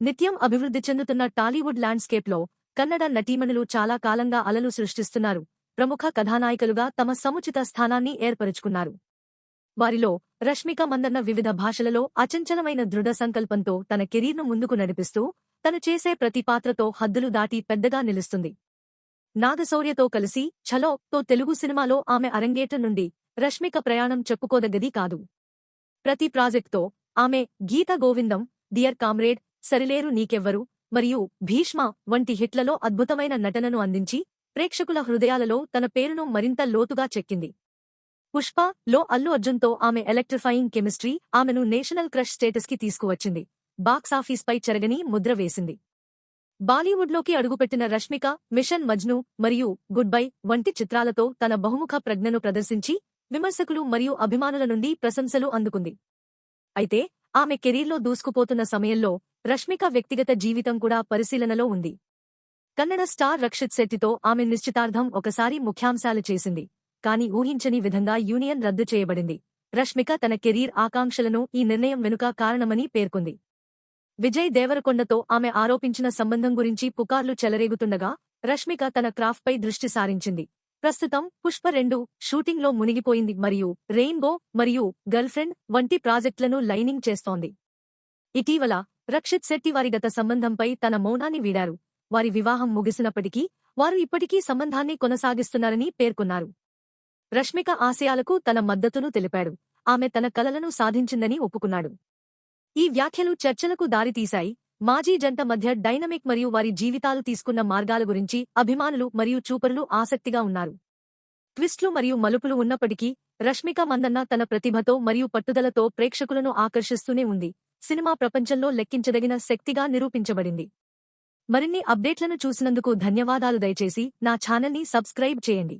నిత్యం అభివృద్ధి చెందుతున్న టాలీవుడ్ ల్యాండ్స్కేప్లో కన్నడ నటీమణులు చాలా కాలంగా అలలు సృష్టిస్తున్నారు. ప్రముఖ కథానాయికలుగా తమ సముచిత స్థానాన్ని ఏర్పరుచుకున్నారు. వారిలో రష్మిక మందన్న వివిధ భాషలలో అచంచలమైన దృఢ సంకల్పంతో తన కెరీర్ను ముందుకు నడిపిస్తూ తను చేసే ప్రతి పాత్రతో హద్దులు దాటి పెద్దగా నిలుస్తుంది. నాగశౌర్యతో కలిసి ఛలో తో తెలుగు సినిమాలో ఆమె అరంగేట నుండి రష్మిక ప్రయాణం చెప్పుకోదగ్గది కాదు. ప్రతి ప్రాజెక్ట్తో ఆమె గీత గోవిందం డియర్ కామ్రేడ్ సరిలేరు నీకెవ్వరు? మరియు భీష్మ వంటి హిట్లలో అద్భుతమైన నటనను అందించి ప్రేక్షకుల హృదయాలలో తన పేరును మరింత లోతుగా చెక్కింది. పుష్ప లో అల్లు అర్జున్తో ఆమె ఎలక్ట్రిఫైయింగ్ కెమిస్ట్రీ ఆమెను నేషనల్ క్రష్ స్టేటస్కి తీసుకువచ్చింది. బాక్సాఫీస్పై చెరగని ముద్ర వేసింది. బాలీవుడ్లోకి అడుగుపెట్టిన రష్మిక మిషన్ మజ్ను మరియు గుడ్ బై వంటి చిత్రాలతో తన బహుముఖ ప్రజ్ఞను ప్రదర్శించి విమర్శకులు మరియు అభిమానుల నుండి ప్రశంసలు అందుకుంది. అయితే ఆమె కెరీర్లో దూసుకుపోతున్న సమయంలో రష్మిక వ్యక్తిగత జీవితం కూడా పరిశీలనలో ఉంది. కన్నడ స్టార్ రక్షిత్ శెట్టితో ఆమె నిశ్చితార్థం ఒకసారి ముఖ్యాంశాలు చేసింది. కాని ఊహించని విధంగా యూనియన్ రద్దు చేయబడింది. రష్మిక తన కెరీర్ ఆకాంక్షలను ఈ నిర్ణయం వెనుక కారణమని పేర్కొంది. విజయ్ దేవరకొండతో ఆమె ఆరోపించిన సంబంధం గురించి పుకార్లు చెలరేగుతుండగా రష్మిక తన క్రాఫ్ట్పై దృష్టి సారించింది. ప్రస్తుతం పుష్ప రెండు షూటింగ్లో మునిగిపోయింది మరియు రెయిన్బో మరియు గర్ల్ఫ్రెండ్ వంటి ప్రాజెక్టులను లైనింగ్ చేస్తోంది. ఇటీవల రక్షిత్ శెట్టి వారి గత సంబంధంపై తన మౌనాన్ని వీడారు. వారి వివాహం ముగిసినప్పటికీ వారు ఇప్పటికీ సంబంధాన్ని కొనసాగిస్తున్నారని పేర్కొన్నారు. రష్మిక ఆశయాలకు తన మద్దతును తెలిపాడు. ఆమె తన కలలను సాధించిందని ఒప్పుకున్నాడు. ఈ వ్యాఖ్యలు చర్చలకు దారితీశాయి. మాజీ జంట మధ్య డైనమిక్ మరియు వారి జీవితాలు తీసుకున్న మార్గాల గురించి అభిమానులు మరియు చూపరులు ఆసక్తిగా ఉన్నారు. ట్విస్ట్లు మరియు మలుపులు ఉన్నప్పటికీ రష్మిక మందన్న తన ప్రతిభతో మరియు పట్టుదలతో ప్రేక్షకులను ఆకర్షిస్తూనే ఉంది. సినిమా ప్రపంచంలో లెక్కించదగిన శక్తిగా నిరూపించబడింది. మరిన్ని అప్డేట్లను చూసినందుకు ధన్యవాదాలు దయచేసి నా ఛానల్ని సబ్స్క్రైబ్ చేయండి.